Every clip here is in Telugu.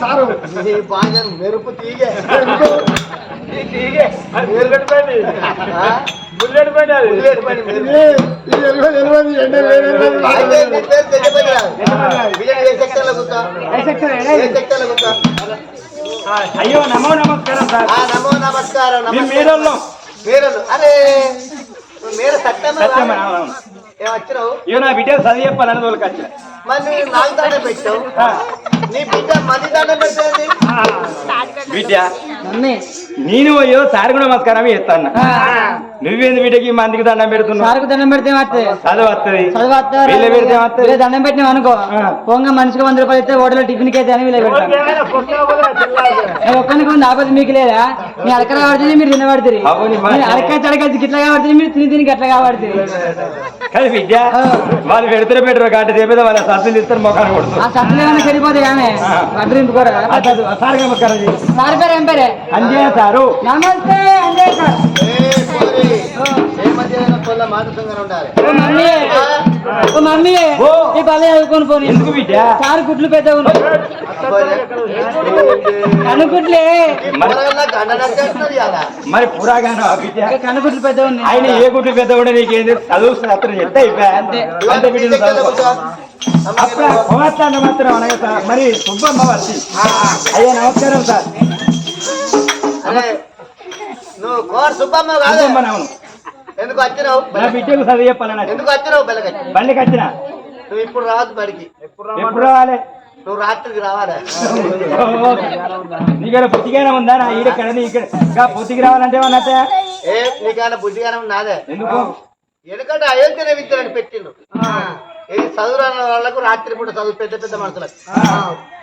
సారు. నీ బాగా మెరుపు తీగే. తీగే? బుల్లెట్ అది. బుల్లెట్? అయ్యో నమో నమస్కారం సార్. నమో నమస్కారం. మీరోళ్ళం మీరలు అరే మీరు సత్యమే ఇయ్యో నా బిడ్డ చదివి చెప్పాలని తోలుకు వచ్చా మరి నువ్వు నాకు దండం పెట్టావు? నీ బిడ్డ మంది దండం పెట్టేది? బిడ్డ నేను పోయో సార్ నమస్కారం చేస్తాను నువ్వేంది బిడ్డకి మందికి దండం పెడుతున్నావు? సార్కు దండం పెడితే చదువు వస్తుంది. వీళ్ళ పెడితే వీళ్ళ దండం పెట్టినాం అనుకో. పోంగా మనిషికి వంద రూపాయలు ఇస్తే హోటల్ టిఫిన్కి అయితే అని వీళ్ళ పెడతాను ఒక్కరికి ఉంది? ఆపద మీకు లేదా? మీ అడక కాబడుతుంది మీరు తినబడుతుంది అవును, మా- అడక చడక ఇట్లా కాబడుతుంది మీరు తిని తిని అట్లా కాబడుతుంది కానీ బిడ్డ వాళ్ళు పెడితే పెట్టరు కాబట్టి చెప్పేది వాళ్ళ సత్తులు ఇస్తారు ఆ కొడుతుంది సత్తులు ఏమైనా ఆమె సార్ నమస్కారం. సార్ పేరు ఏం పేరే? అంజయ్య సారు. నమస్తే అంజయ్ సార్. మమ్మీ. ఓ మమ్మీ. ఓ. ఈ బలే చదువుకొని పోనీ. ఎందుకు బిడ్డ? సార్ గుడ్లు ఉన్నాయి కనుగుడ్లే. మరి పురాగాను కనుగుడ్లు ఉన్నాయి. ఆయన ఏ గుడ్డు పెద్ద కూడా నీకేంది చదువు చెప్తే అయిపోయా? అంతే. అంతే బిడ్డ అప్పుడు మాత్రం అనగా సార్ మరి సుబ్బమ్మ వచ్చి అయ్యా నమస్కారం సార్. నువ్వు కోర్ సుబ్బమ్మ కాదు? అవును. ఎందుకు వచ్చినావు? నా బిడ్డకు చదువు. ఎందుకు వచ్చినావు బెల్లగచ్చి బండికి వచ్చిన? నువ్వు ఇప్పుడు రావద్దు బడికి. ఎప్పుడు రావాలి? నువ్వు రాత్రికి రావాలా? నీకేదో పుట్టిగానే ఉందా? నా ఈడ ఇక్కడ ఇక్కడ. ఇంకా పుట్టికి రావాలంటే ఏమన్నట్టే ఏ నీకైనా బుద్ధిగానం నాదే? ఎందుకు? ఎందుకంటే అయోధ్యనే విద్యలని పెట్టిండు. ఏ చదువు రాని వాళ్ళకు రాత్రి పూట చదువు పెద్ద పెద్ద మనుషులకు.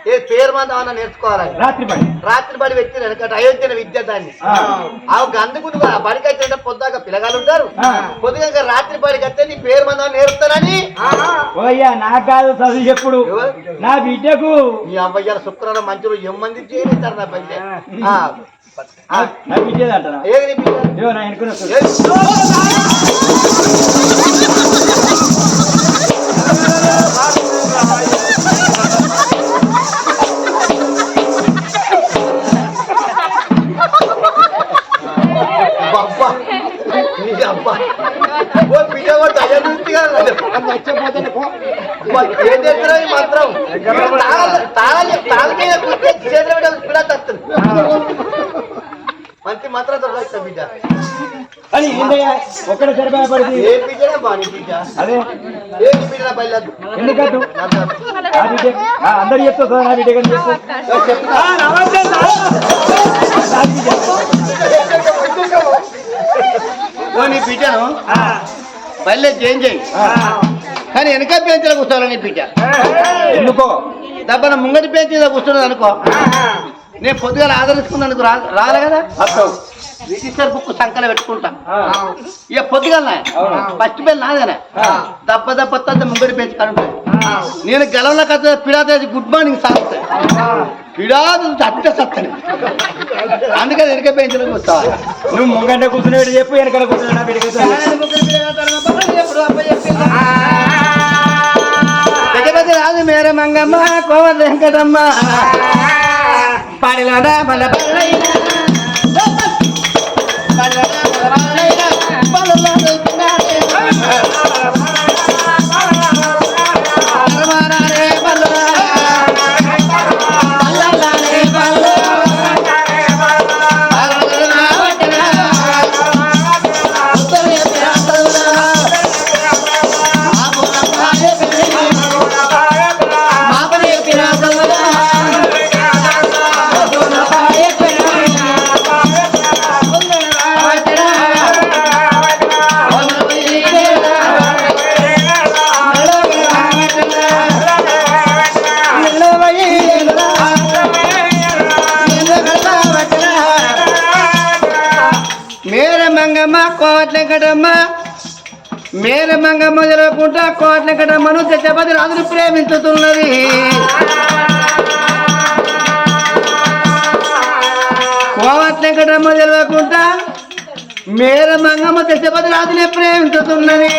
ఏ పేరు మంది అన్న నేర్చుకోవాలి? రాత్రి పని రాత్రి బడి పెట్టిండు ఎందుకంటే అయోధ్యన విద్య దాన్ని. ఆ. ఆ బడికి అయితే పొద్దాక పిల్లగాలు ఉంటారు. పొద్దుగా రాత్రి బడికి వస్తే నీ పేరు మంది నేర్పుతానని. ఓయ్యా నాకు కాదు చదువు చెప్పుడు. నా బిడ్డకు. నీ అవ్వయ్యాల శుక్రవారం మంచి ఎమ్మంది చేస్తారు నా నా అంటారా ఏది నీ? బిడ్డ. అని ఏందయ్యా ఒక్కడ సరిపోయపడింది ఏ బిడ్డనే బాని బిడ్డ? అదే. ఏ బిడ్డ బయలుదేరు ఎందుకట్టు ఆ బిడ్డ ఆ, అందరు చెప్తా సార్ నా బిడ్డ కానీ చెప్పు ఆ, నమస్తే సార్. నా బిడ్డను ఆ, బయలుదే చేంజ్ ఆ. కానీ వెనక బెంచ్లో కూర్చోవాలి నీ బిడ్డ? ఎందుకో? దబ్బన ముంగటి బెంచ్ కూర్చున్నది అనుకో. నేను పొద్దుగా ఆదరించుకున్నందుకు రా రాలే కదా? అర్థం. రిజిస్టర్ బుక్ సంకల పెట్టుకుంటా. ఆ. ఇక పొద్దుగల అవును. ఫస్ట్ బెల్ నాదేనే. దెబ్బ వస్తుంది ముంగటి బెంచ్ కనుంటుంది నేను గెలవలో కథ పిడాదేసి గుడ్ మార్నింగ్ సాగుతాయి పిడాదు అట్టే సత్తని. అందుకని వెనక బెంచ్లో కూర్చోవాలి నువ్వు ముంగంటే కూర్చుని చెప్పు వెనకాల కూర్చుని నా బిడ్డకి గజపతి రాజు మేర మంగమ్మ కోవర్ వెంకటమ్మ. Parilada, mala జరగకుండా కోట్ల మనుష్య చపతి రాజును ప్రేమించుతున్నది. కోవట్ల కడమ్మ జరగకుండా మేర మంగమ్మ దశపతి రాజునే ప్రేమించుతున్నది.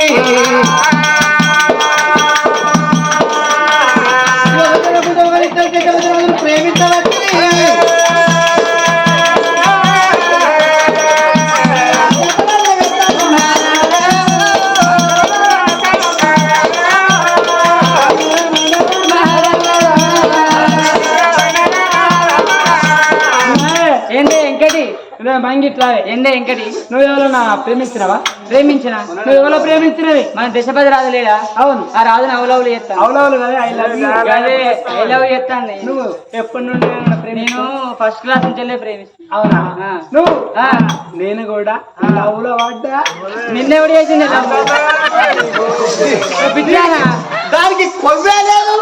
ఇదే మంగిట్లా ఏందే వెంకటి నువ్వు ఎవరన్నా ప్రేమించినవా? ప్రేమించిన? నువ్వు ఎవరో ప్రేమించినవి? మన దశపతి రాజు లేడా? అవును ఆ రాజుని అవలవులు చేస్తాను. అవులవులు ఐ లవ్ చేస్తాను నువ్వు ఎప్పటి నుండి నేను ఫస్ట్ క్లాస్ నుంచి వెళ్ళే ప్రేమిస్తాను అవునా. నువ్వు. నేను కూడా లవ్లో పడ్డా. నిన్నెవడు చేసింది దానికి కొవ్వే లేదు.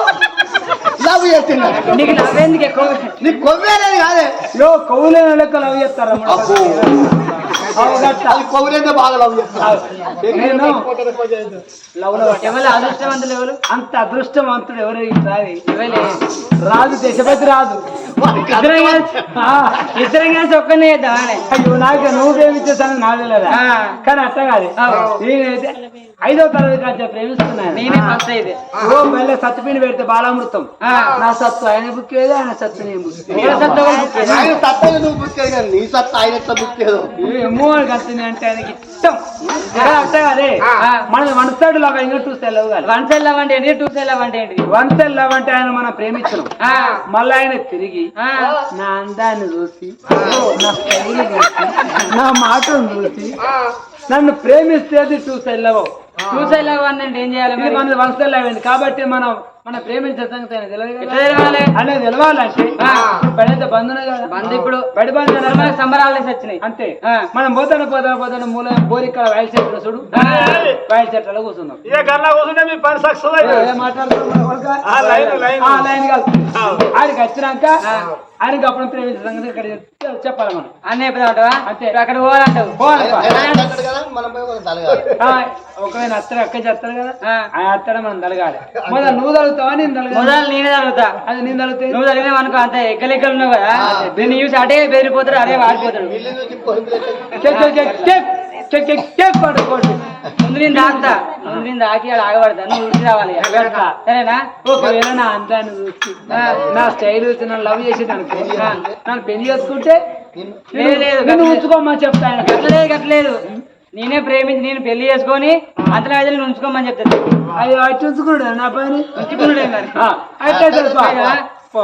లవ్ చేస్తున్నా. నీకు నవ్వేందుకు ఎక్కువ నీకు కొవ్వే లేదు కాదే. యో కౌలేన లెక్క లవ్ చేస్తారా? అది కొవ్వులైతే బాగా లవ్ చేస్తా నేను లవ్లో పడ్డా. ఎవరు అదృష్టవంతులు ఎవరు? అంత అదృష్టవంతుడు ఎవరు రాది దశపతి రాజు. ఇద్దరం కలిసి ఒక్కనే అయ్యో నాకు నువ్వు ప్రేమించేసాను నాకు ఆ. కానీ అట్లా కాదు. నేనైతే ఐదో తరగతి కాదు ప్రేమిస్తున్నాను నేనే ఫస్ట్ అయితే. ఓ మళ్ళీ సత్తుపిండి పెడితే బాలామృతం. నా సత్తు ఆయన బుక్ ఏదో ఆయన సత్తు నేను బుక్ సత్తు నువ్వు బుక్ నీ సత్త ఆయన బుక్ చేయదు? ఏమో కత్తిని అంటే ఆయనకి ఇష్టం. అట్లా కాదే. మన వన్ సైడ్ లాగా ఇంకా టూ సైడ్ లవ్ కాదు. వన్ సైడ్ లవ్ అంటే ఏంటి? టూ సైడ్ లవ్ అంటే ఏంటి? వన్ సైడ్ లవ్ అంటే ఆయన మనం ప్రేమించడం. మళ్ళీ ఆయన తిరిగి నా అందాన్ని చూసి నా స్టైల్ చూసి నా మాటను చూసి నన్ను ప్రేమిస్తేది two side love. Two side love అంటే ఏం చేయాలి వన్ సైడ్ లవ్ అయింది. కాబట్టి మనం మన ప్రేమించే సంగతి ఆయన తెలియదు ఎట్లా కదా తెలవాలి అనేది తెలవాలంటే ఆ. బయట బంధునే కదా? బంధు ఇప్పుడు. బయట బంధు వచ్చినాయి. అంతే. మనం పోతాడు పోతాడు పోతాడు మూల బోరిక్కడ వైల్ చెట్లు చూడు. ఆ. వైల్ చెట్లలో కూర్చున్నాం ఇదే గల్లా కూర్చుంటే మీ పని సక్సెస్ ఏ, ఏ మాట్లాడుతున్నావు మన కొడుకా? ఆ, లైన్, లైన్. ఆ, లైన్ కాదు. ఆడికి వచ్చినాక ఆయనకి అప్పుడు సంగతి ఇక్కడ చెప్పాలి మనం. అన్నీ అంతే. అక్కడ పోవాలంటావు. పోవాలి పా. ఆయన అంటాడు కదా మనం పోయి ఒక తలగాలి. ఆ, ఒకవేళ అత్తడు అక్క చెప్తాడు కదా ఆ. ఆయన అత్తడ మనం తలగాలి. మొదలు నువ్వు తలుగుతావా నేను తలగాలి? మొదలు నేనే తగ్గుతా అది నేను తలిగితే? నువ్వు అనుకో అంతే ఎక్కలెక్కలు ఉన్నావు కదా. నేను చూసి అటే బెదిరిపోతాడు అరే వాడిపోతాడు. పడుకోండి ముందు నేను ముందు నేను దాకి ఆడ ఆగబడతా. నువ్వు ఉడిచి రావాలి. సరేనా? ఒకవేళ నా అందాన్ని చూసి. నా స్టైల్ చూసి నన్ను లవ్ చేసి అనుకో నన్ను పెళ్ళి చేసుకుంటే లేదు. ఉంచుకోమని చెప్తాను గట్లేదు గట్లేదు నేనే ప్రేమించి నేను పెళ్ళి చేసుకొని అంతలో అయితే నేను ఉంచుకోమని చెప్తాను అది అటు ఉంచుకున్నాడు నా పని? ఉంచుకున్నాడే మరి. అయితే తెలుపా. పో.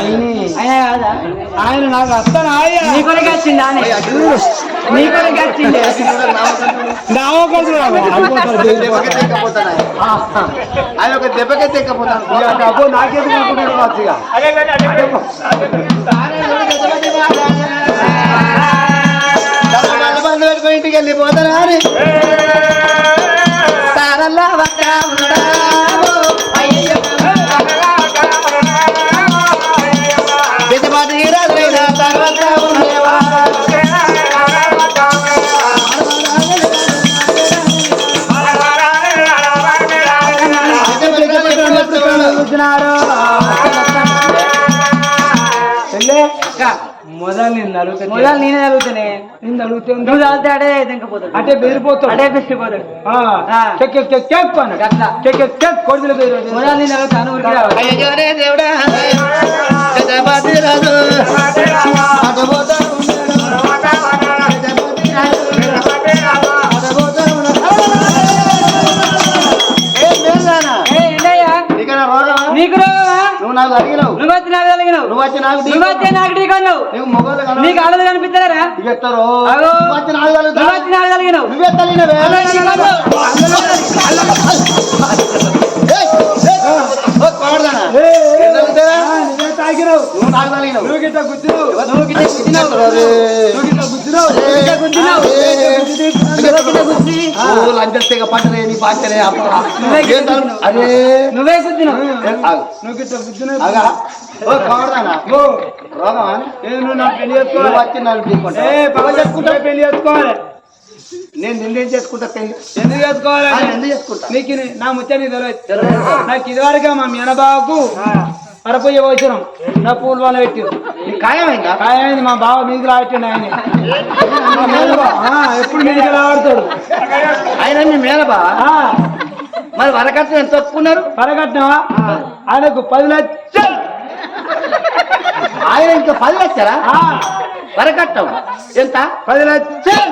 ఆయనే ఆయన నాకు నీ కొరకు వచ్చిందా నీ వచ్చింది ఆయన. ఒక దెబ్బకే తెక్కపోతాను నాకేది అనుకున్నాడు కావచ్చు ఇక. చేస్తున్నారు. మొదలు నేను నలుగుతాను. మొదలు అడే దింకపోతాడు అంటే బెదిరిపోతాడు అడే బెదిరిపోతాడు check check check check check check check నాకు అడిగినావు. నువ్వు వచ్చి నాకు కలిగినావు నువ్వు వచ్చి నాకు నువ్వు వచ్చి నాకు కనబడవు. నీకు కనిపిస్తారా నీకు ఎత్తారు అగో. నువ్వు వచ్చి నాకు కలుగుతావు. నువ్వు వచ్చి నాకు కలిగినావు నువ్వే తల్లినవే. ఏయ్, ఏయ్, నువ్వే తాకినావు నువ్వు నీ అరే నువ్వే గుద్దినావు నువ్వు గిట్ట గుద్దినావు ఓ ఓ, రోగమా? నువ్వు నా పెళ్ళి చేసుకోవాలి వచ్చి నన్ను పెళ్ళి చేసుకోవాలి నేను నిన్నేం చేసుకుంటా పెళ్ళి ఎందుకు చేసుకోవాలి ఎందుకు చేసుకుంటా. నీకు ఇది- నా ముచ్చ నీకు తెలియదు. నాకు ఇది వరకే మా మీనబాబుకు పరపోయి వచ్చినాం నా పూలు వాళ్ళ పెట్టి నీకు ఖాయమైందా? ఆయనది మా బావ మీదికి రావట్టిండు ఆయన. మా మేనబావ, ఆ, ఎప్పుడు మీదికి రావడతాడు ఆయన మీ మేనబా మరి వరకట్నం ఎంత ఒప్పుకున్నారు? పరగట్టినవా ఆయనకు పది లక్షలు. ఆయన ఇంకా పది లక్షలా? ఆ, వరకట్నం ఎంత? పది లక్షలు.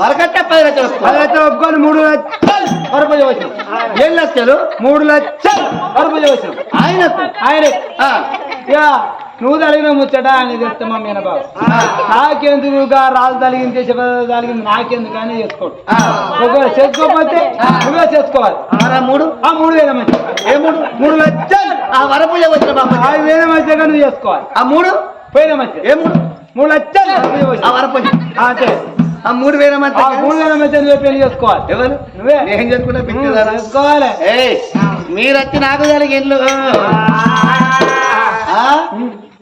వరకట్ట పది లక్షలు. పది లక్షలు ఒప్పుకొని మూడు లక్షలు పరపోయి వచ్చినాం ఏడు లక్షలు మూడు లక్షలు వచ్చినాం ఆయనకు? ఆయనే ఆ, ఇక నువ్వు తలిగిన ముచ్చట అని చెప్తా మా మీనబాబు. నాకెందుకుగా రాజు తలిగింది దేశ తలిగింది నాకెందుకు అని చేసుకోడు. ఒకవేళ చేసుకోకపోతే నువ్వే చేసుకోవాలి. మూడు. ఆ మూడు వేల మంచి ఏ మూడు? మూడు లక్షలు ఆ వరపుజ వచ్చిన బాబు ఐదు వేల మంచిగా నువ్వు చేసుకోవాలి. ఆ మూడు? పోయిన మంచి ఏ మూడు? మూడు లక్షలు నువ్వే ఆ. వరపుజ ఆ, అంతే ఆ మూడు వేల మంది ఆ మూడు వేల మంచి నువ్వే పెళ్ళి చేసుకోవాలి. ఎవరు? నువ్వే. నేను చేసుకుంటా చేసుకోవాలి. మీరు వచ్చి నాకు జరిగి ఇల్లు ఆ?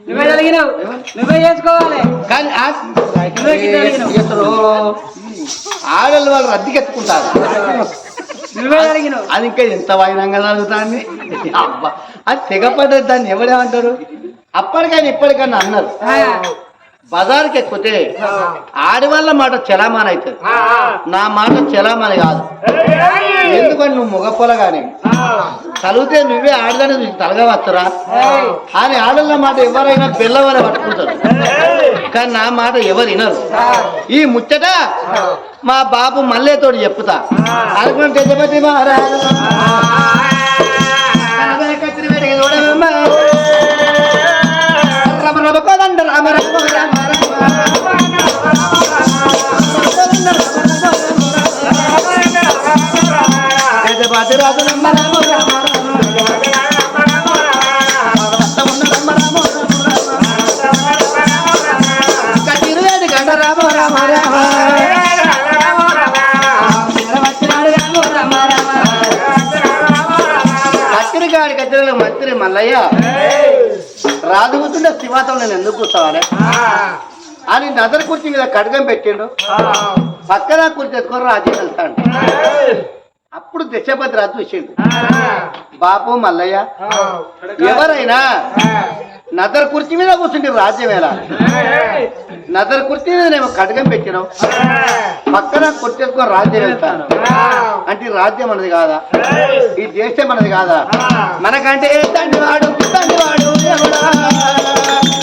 నువ్వే కలిగినావు నువ్వే చేసుకోవాలి. కానీ ఆ- నువ్వే గిట్ల అడిగినావు. అసలు ఆడళ్ళు వాళ్ళు రద్దీకెత్తుకుంటారు. నువ్వే కలిగినావు అది ఇంకా ఎంత వైనంగా జరుగుతుంది అబ్బా అది తెగపడ్డది దాన్ని ఎవడేమంటారు అప్పటికైనా ఇప్పటికైనా అన్నారు. బజార్కి ఎక్కితే ఆడవాళ్ళ మాట చలామణి అవుతుంది నా మాట చలామణి కాదు. ఎందుకని నువ్వు మొగపొలగానే తలిగితే నువ్వే ఆడదాన్ని తలగవచ్చురా అని ఆడళ్ళ మాట ఎవరైనా పిల్లవని పట్టుకుంటారు. కానీ నా మాట ఎవరు వినరు. ఈ ముచ్చట మా బాబు మల్లేతోడు చెప్పుతా అనుకుంటే జపతి మహారాజు. కోదండ రామ రామ. గజపతి రాజు రామ రామ రామ. రామ రామ రామ. కత్తిరి రామ మంత్రి మల్లయ్య రాజు శివాతం నేను ఎందుకు కూర్చోవాలి అని నదర్ కుర్చీ మీద కడగం పెట్టిండు పక్కన కుర్చీ ఎత్తుకొని రాజు వెళ్తాడు అప్పుడు దశపతి రాజు చూసిండు బాపు మల్లయ్య ఎవరైనా నదర్ కుర్చీ మీద కూర్చుంటే రాజ్యం ఎలా నదర్ కుర్చీ మీద నేను కడగం పెట్టినావు పక్కన కొట్టేసుకొని రాజ్యం వెళ్తాను. అంటే రాజ్యం మనది కాదా? ఈ దేశం మనది కాదా? మనకంటే తండ్రివాడు తండ్రివాడు ఎవడా? మనకంటే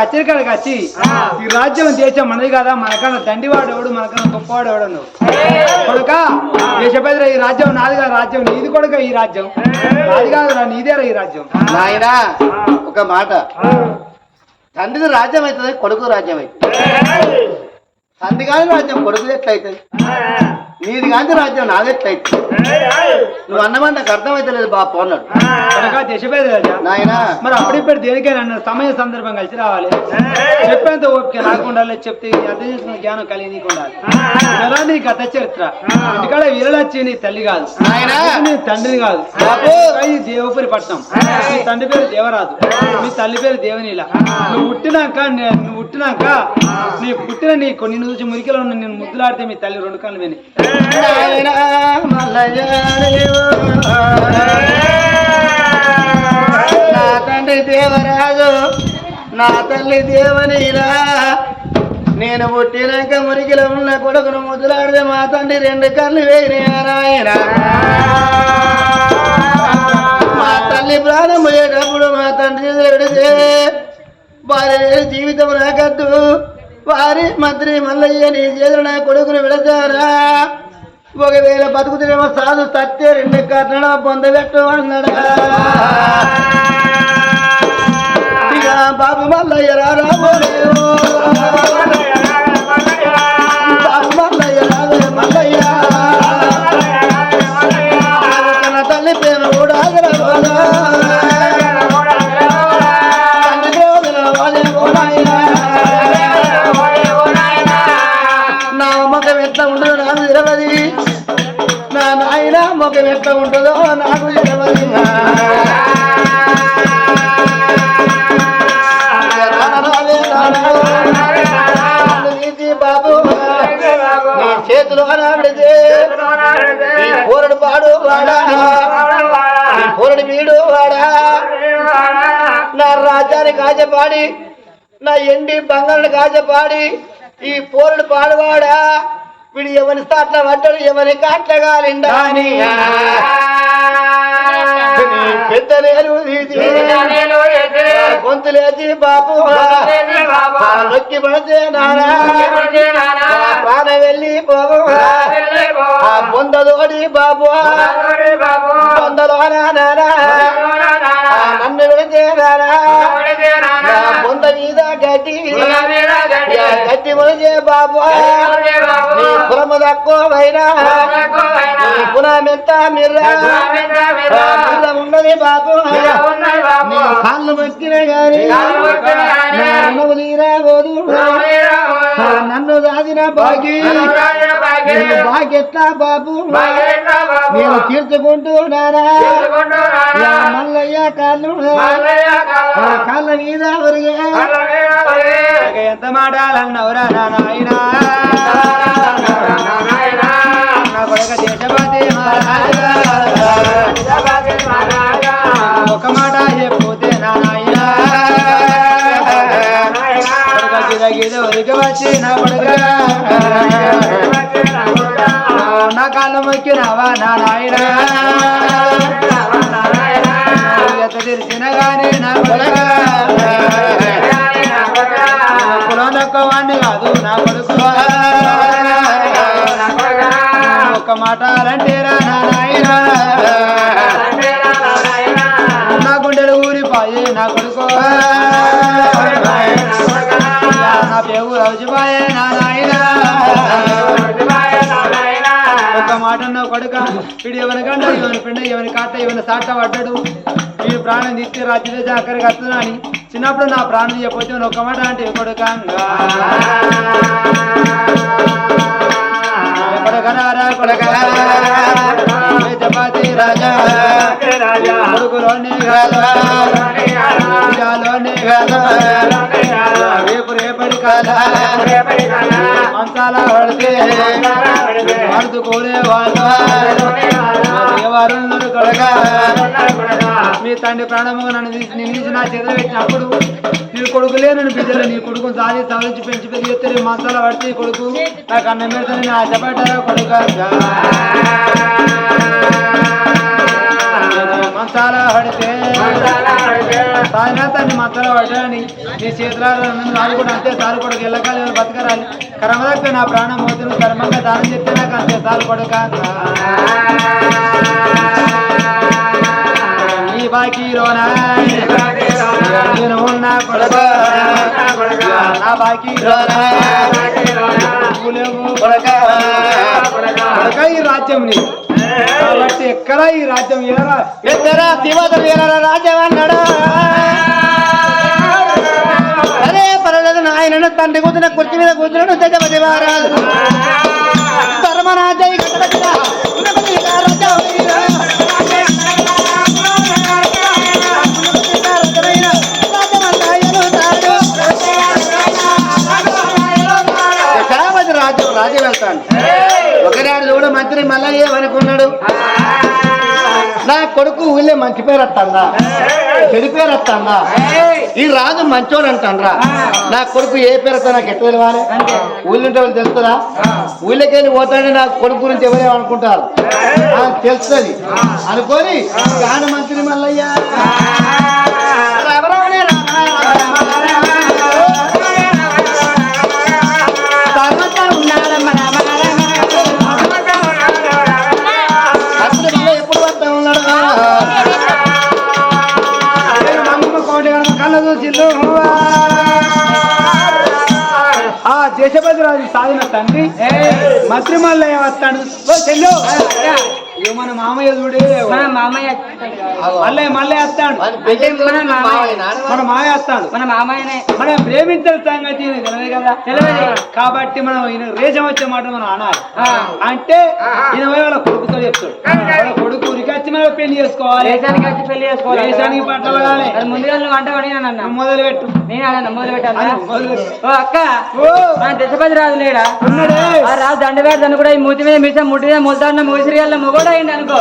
ఇలా కచ్చరికాడికి వచ్చి ఈ రాజ్యం దేశం మనది కదా? మనకన్నా దండివాడు ఎవడు? మనకన్నా గొప్పవాడు ఎవడు నువ్వు కొడుక దేశపతి రా, ఈ రాజ్యం నాది కాదు రాజ్యం నీది కొడుక ఈ రాజ్యం. నాది కాదురా నీదేరా ఈ రాజ్యం. నాయనా ఒక మాట. తండ్రిది రాజ్యం అవుతుంది కొడుకు రాజ్యం అవుతుంది. తండ్రి కాని రాజ్యం కొడుకు ఎట్లయితుంది? నీది కాంతి రాజ్యం నాదెట్లయితే నువ్వు అన్నమాట నాకు అర్థమైతే లేదు బాపు అన్నాడు. నాయనా. మరి అప్పుడిప్పుడు దేనికైనా అన్న సమయ సందర్భం కలిసి రావాలి. చెప్పేంత ఓపిక నాకు ఉండాలి చెప్తే అర్థం చేసుకున్న జ్ఞానం కలిగి నీకు ఉండాలి. ఇలా నీ గత చరిత్ర. ఇంటికాడ వీరలచ్చి నీ తల్లి కాదు. నాయనా. నీ తండ్రి కాదు. ఈ దేవపురి పట్నం మీ తండ్రి పేరు దేవరాజు. మీ తల్లి పేరు దేవనీల. నువ్వు పుట్టినాక నే- నువ్వు పుట్టినాక నీ పుట్టిన నీ కొన్ని చూసి మురికిలో ఉన్న నేను ముద్దులాడితే మీ తల్లి రెండు కళ్ళు విని. నా తండ్రి దేవరాజు నా తల్లి దేవనిరా నేను పుట్టినాక మురికిలో ఉన్న కొడుకును ముద్దులాడితే మా తండ్రి రెండు కళ్ళు వేరే నారాయణ. మా తల్లి ప్రాణం పోయేటప్పుడు మా తండ్రి ఎడితే వారి జీవితం నాకద్దు. వారి మంత్రి మల్లయ్య నీ చేతులు నా కొడుకును విడతారా ఒకవేళ బతుకుతునేమో సాధు తత్తే రెండు కర్ణ పొందబెట్టు అన్నాడా బాబు మల్లయ్య రారా ఎట్లా ఉంటుందో నాకు తెలియదు బాబు చేతులు అనాడితే నీ పోరడు పాడు వాడా. నీ పోరడు వీడు వాడా. నా రాజ్యాన్ని కాజపాడి నా ఎండి బంగారు కాజపాడి ఈ పోరుడు పాడువాడా. వీడు ఎవరి సాట్ల పడ్డాడు ఎవరి కాట్ల కాలిండా. అని నీ పెద్ద నేను గొంతు లేచి బాబు నొక్కి పడితే ప్రాణ వెళ్ళి ఆ బొందలోడి బాబు బొందలోనా నానా. నన్ను నా బొంద మీద గడ్డి. గడ్డి. మొలిచే బాబు. నీ కులము తక్కువైనా నీ ఎంత మిర్రా. ఉన్నది బాబు. నీ కాళ్ళు మొక్కిన గాని. నా ఆ నన్ను దాదిన బాగి బాగెట్లా బాబు? నేను తీర్చుకుంటూ యా మల్లయ్య కాళ్ళు కాళ్ళ. మీద ఎంత మాటాలన్నవరా నాయనా? ఒక మాట కొడుక వచ్చి నా నా కాళ్ళు మొక్కినావా నా నాయనా ఎంత తెరిచిన నా కొడుక కులం కాదు నా కొడుకు ఒక్క మాట అలంటేరా రౌజిపోయే నా నాయనా ఒక మాట నా కొడుక వీడు ఎవరి గంట ఎవరి పిండ ఎవరి కాట ఎవరి సాట పడ్డాడు. వీడు ప్రాణం తీస్తే రాత్రి అక్కడికి వస్తున్నా అని. చిన్నప్పుడు నా ప్రాణం చెప్పొచ్చు ఒక మాట అంటే కొడుక? చపాతి రాజా? కొడుకులోనే కాదా? కాదా? మంచాల పడితే పడుతుకోలే వాళ్ళు ఎవరు మీ తండ్రి ప్రాణముగా నన్ను తీసి నిందించి నా చేత పెట్టినప్పుడు నీ కొడుకులే నన్ను బిడ్డలు. నీ కొడుకు సాధి సాధించి పెంచి పెరిగి ఎత్తే మసాల పడితే కొడుకు నాకు అన్నం పెడతాను నా ఆశపడ్డారా కొడుక మసాల పడితే సాయినా తన్ని మధ్యలో పడ్డాని నీ చేతులారా నన్ను కూడా అంతే సారు కొడుకు ఎల్లకాలం బతకరాలి కర్మదక్క నా ప్రాణం మోతును కర్మంగా దానం చెప్తే నాకు అంతే సారు కొడుక నీ బాకీలోనా? నేను ఉన్నా కొడుక నా బాకీలోనా నువ్వు లేవు కొడుక రాజ్యం నీ కాబట్టి ఎక్కడ ఈ రాజ్యం ఏరా ఎక్కరా శివత రాజ్యం అన్నాడా? అరే పర్వాలేదు నాయన తండ్రి కూతున్న కుర్చీ మీద కూర్చున్నాడు జగపతి మహారాజు ధర్మరాజయ్య మంత్రి మల్లయ్య ఏమనుకున్నాడు? నా కొడుకు ఊళ్ళే మంచి పేరు అత్తందా చెడు పేరు అత్తందా ఈ రాజు మంచోడు అంటాన్రా నా కొడుకు ఏ పేరు నాకు ఎట్లా తెలియాలి ఊళ్ళుంటే వాళ్ళు తెలుస్తుందా ఊళ్ళకెళ్ళి పోతాడని పోతాడే నా కొడుకు గురించి ఎవరేమో అనుకుంటారు తెలుస్తుంది. అనుకొని గాన మంత్రి మల్లయ్య. ఆ దేశపతి రాజు సాగిన తండ్రి. మంత్రి మల్లయ్య వస్తాడు. ఓ చెల్లు. మన మామయ్య చూడే. మన మామయ్య మల్లయ్య మల్లయ్య వస్తాడు. మన మామయ్య. మన మామయ్య వస్తాడు. మన మామయ్యనే. మనం ప్రేమించిన సంగతి తెలియదు కదా? తెలియదు. కాబట్టి మనం ఈయన రేషం వచ్చే మాట మనం అనాలి. అంటే ఈయన వాళ్ళ కొడుకుతో చెప్తాడు. వాళ్ళ కొడుకు ఉరికొచ్చి మనం పెళ్ళి చేసుకోవాలి. దేశానికి వచ్చి పెళ్ళి చేసుకోవాలి దేశానికి అది ముందుగా నువ్వు వంట పడినా నువ్వు మొదలు పెట్టు నేను అలా మొదలు పెట్టాలా అని మొదలు పెట్టు ఓ అక్క మన దశపతి రాజు లేడా? ఉన్నాడే. ఆ రాజు దండవేడను కూడా ఈ మూతి మీద మిసం ముట్టి మీద ముద్దాడిన మూసిరియాల మొగోడు అయింది అనుకో.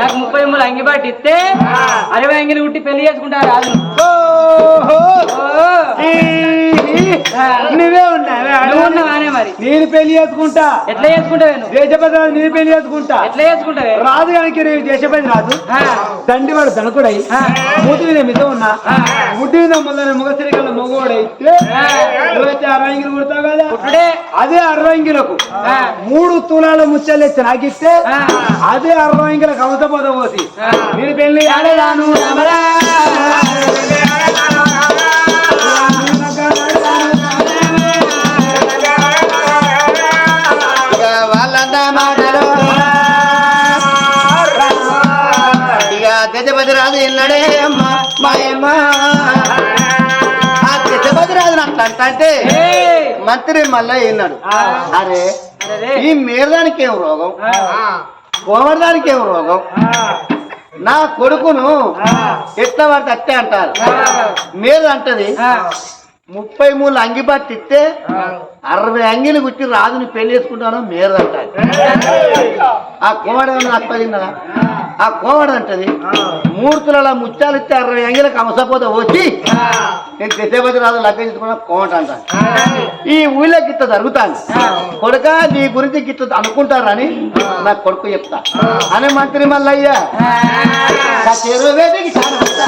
నాకు ముప్పై మూడు అంగిబాటు ఇస్తే అరవై అంగిలు ఉట్టి పెళ్ళి చేసుకుంటా రాజు. ఓహో. నువ్వే ఉన్నావే? నువ్వు ఉన్నావానే మరి. నేను పెళ్ళి చేసుకుంటా. ఎట్లా చేసుకుంటావే దేశపతి రాజు నేను పెళ్ళి చేసుకుంటా. ఎట్లా చేసుకుంటావే? రాజు గారికి రేపు దేశపతి రాజు. ఆ, దండి వాడు దనకుడై మూతి మీద మిత ఉన్నా. ముడ్డి మీద ముళ్ళని ముగసిరి కళ్ళ మగవాడైతే నువ్వైతే అరవై అంగిలు కుడతావు కదా? అదే అరవై అంగిలకు ఆ. మూడు తులాల ముచ్చలు ఇచ్చి నాకిస్తే. అదే అరవై అంగిలకు అవసపోత పోసి. నేను పెళ్ళి ఆడేదాను అమ్మ మాయమ్మ. ఆ రాజు అట్లా అంటే! మంత్రి మళ్ళా విన్నాడు అరే ఈ మేరదానికి ఏం రోగం కోమరదానికి ఏం రోగం నా కొడుకును ఎట్లా పడితే అట్టే అంటారు. మీద అంటది ముప్పై మూడు అంగి పట్టి ఇస్తే అరవై అంగిలు గుట్టి రాజుని పెళ్ళి చేసుకుంటాను మేరు అంటారు ఆ కోమడ నాకు పదిన్నదా ఆ కోమడ అంటది మూడు తులాల ముత్యాలు ఇస్తే అరవై అంగిలకు అమసపోతే వచ్చి నేను దశపతి రాజు లెక్క తీసుకున్నా కోమట అంటాను. ఈ ఊళ్ళో గిట్ట జరుగుతాను కొడుక నీ గురించి గిట్ట అనుకుంటారని నా కొడుకు చెప్తా. అని మంత్రి మల్లయ్య. ఆ. చెరువు వేదికి చాలా వస్తా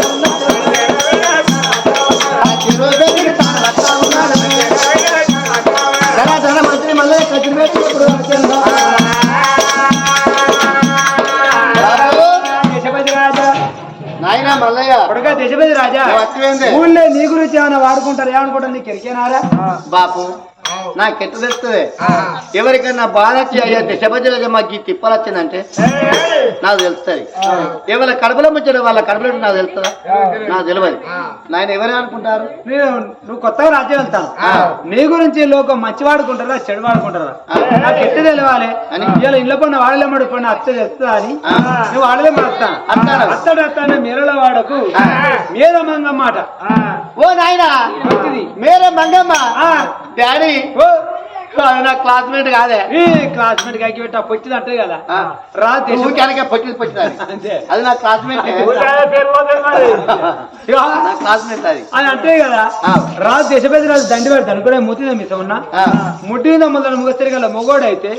మల్లయ్య. కొడుక దేశపతి రాజా. ఊళ్ళో నీ గురించి ఏమైనా వాడుకుంటారు ఏమనుకుంటారు నీకు ఎరికేనారా? బాపు నాకు ఎట్టు తెలుస్తుంది ఎవరికైనా బాధ అయ్యా రాజా మాకు ఈ తిప్పలు వచ్చిందంటే నాకు తెలుస్తుంది. ఎవరి కడుపులో ముచ్చడు వాళ్ళ కడుపులో నాకు తెలుస్తుందా? నాకు తెలియదు నాయన ఎవరే అనుకుంటారు? నువ్వు కొత్తగా రాజ్యం వెళ్తాను ఆ. నీ గురించి లోకం మంచి వాడుకుంటారా చెడు వాడుకుంటారా. నాకు ఎట్టు తెలియాలి అని? ఇలా ఇంట్లో పడిన వాడలేమడు పడిన అత్త తెస్తా అని. నువ్వు వాడలేమడు అంటాను. అత్తడు. వస్తాను మీరల వాడకు. మీద మంగమ్మాట ఓ నాయనా మేరే మంగమ్మ. డాడీ ஓ అది నా క్లాస్మేట్ కాదే. ఈ క్లాస్మేట్ కాకి పెట్టి పొచ్చిది అంటే కదా. రా ఊరికే పొట్టింది పొట్టింది అంతే. అది నా క్లాస్మేట్ నా క్లాస్మేట్ అది. అది అంటే కదా. రాజు దేశపతి రాజు దండి పెడతాను కూడా ముత్తి మిస్ ఉన్నా? ఆ. ముట్టి నమ్మదని ముగస్తరి గల మొగోడు అయితే.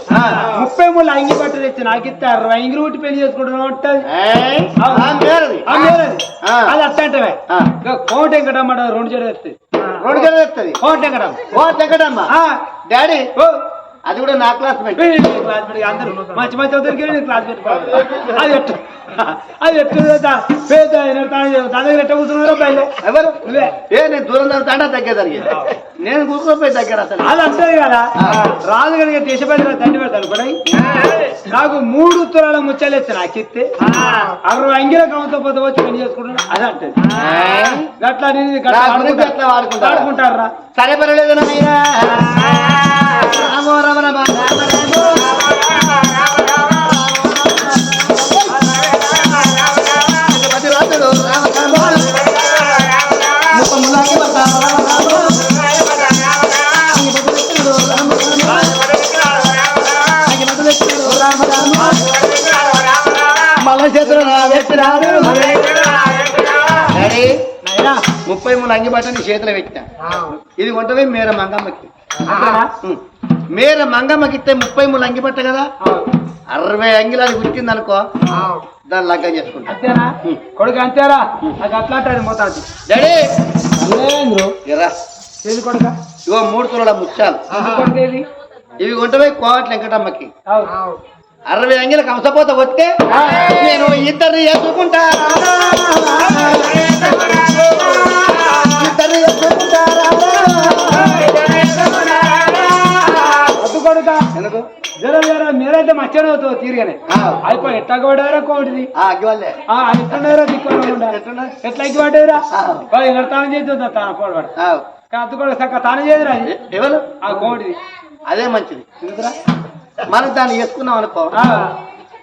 ముప్పై మూడు అంగి పట్టు తెచ్చి నాకిస్తే అరవై అంగిలు ఉట్టి పెళ్ళి చేసుకుంటున్నా ఉంటది. అది. అట్ట అంటే. కోట వెంకటమ్మ రెండు చెడు వస్తాయి రోడ్డు కింద తెస్తుంది కోట వెంకటమ్మ. ఓ వెంకటమ్మ. డాడీ ఓ. అది కూడా నా క్లాస్మేట్ ఈ క్లాస్మేట్ అందరూ మంచి మంచి నేను క్లాస్మేట్ అది ఎట్టు? అది ఎట్టు పేద దగ్గర ఎట్ట కూర్చున్నారో బయలు ఎవరు? నువ్వే. ఏ నేను దూరం తాండా తగ్గే జరిగింది నేను కూర్చోపోయి దగ్గర అసలు. అది అంటది కదా. ఆ. రాజు కనుక దేశపతి తండ్రి పెడతాను కూడా నాకు మూడు తులాల ముచ్చాలు ఇస్తే నాకు ఇస్తే అరవై అంగిల కమంతో పోతే వచ్చి పని చేసుకుంటున్నా అది అంటే గట్లా నేను అట్లా వాడుకుంటారా? ఆడుకుంటారా? సరే పర్లేదు నాయనా రామో రామ రామ చేతులు నా పెట్టినాడు డాడీ నాయనా ముప్పై మూడు అంగి బట్ట నీ చేతిలో పెట్టినా. ఇది కొంటవే మేర మంగమ్మకి. మేర మంగమ్మకి ఇస్తే ముప్పై మూడు అంగి బట్ట కదా అరవై అంగిలు గుర్తింది అనుకో దాన్ని లగ్గం చేసుకుంటా. కొడుకు అంతేరా? నాకు అట్లా అంటాడు మోతాదు డాడీ కొడుక? ఇగో మూడు తులాల ముత్యాలు. ఎందుకు కొడుకు ఏది ఇవి కొంటవే కోవట్ల వెంకటమ్మకి. అరవై అంగిల కంసపోత వస్తే నేను ఇద్దరిని ఎత్తుకుంటా. ఇద్దరిని ఎత్తుకుంటారా వద్దు కొడుక ఎందుకు? జర జర మీరైతే మచ్చనే అవుతావు తీరుగానే. అయిపోయి ఎట్లా కొడారా కోటిది? ఎట్లున్నారా దిక్కున్నా? ఎట్లా ఎక్కి పడ్డారా తాను చేద్దా తాను పోడబడ ఆ, అత్తు కూడా సక్క తాను చేయదురా ఎవరు? ఆ కోటిది. అదే మంచిది. మనం దాన్ని వేసుకున్నాం అనుకో. ఆ.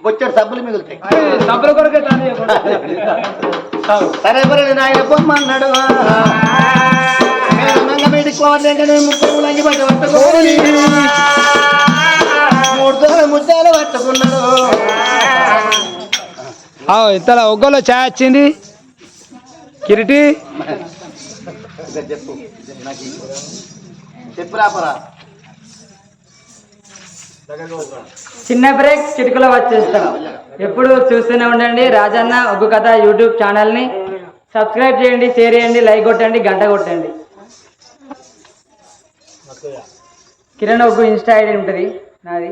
బొచ్చడు సబ్బులు మిగులుతాయి. సబ్బుల కొరకే. సరే బరే నాయన పొమ్మన్నాడు ఇంతలో ఒగ్గోలో ఛాయ్ వచ్చింది? కిరీటి? చెప్పు. చెప్పు రాపరా. చిన్న బ్రేక్ చిటికలో వచ్చేస్తాం. ఎప్పుడు చూస్తూనే ఉండండి. రాజన్న ఒగ్గు కథ యూట్యూబ్ ఛానల్ని సబ్స్క్రైబ్ చేయండి షేర్ చేయండి లైక్ కొట్టండి గంట కొట్టండి. కిరణ్ ఒగ్గు ఇన్స్టా ఐడి ఉంటుంది నాది.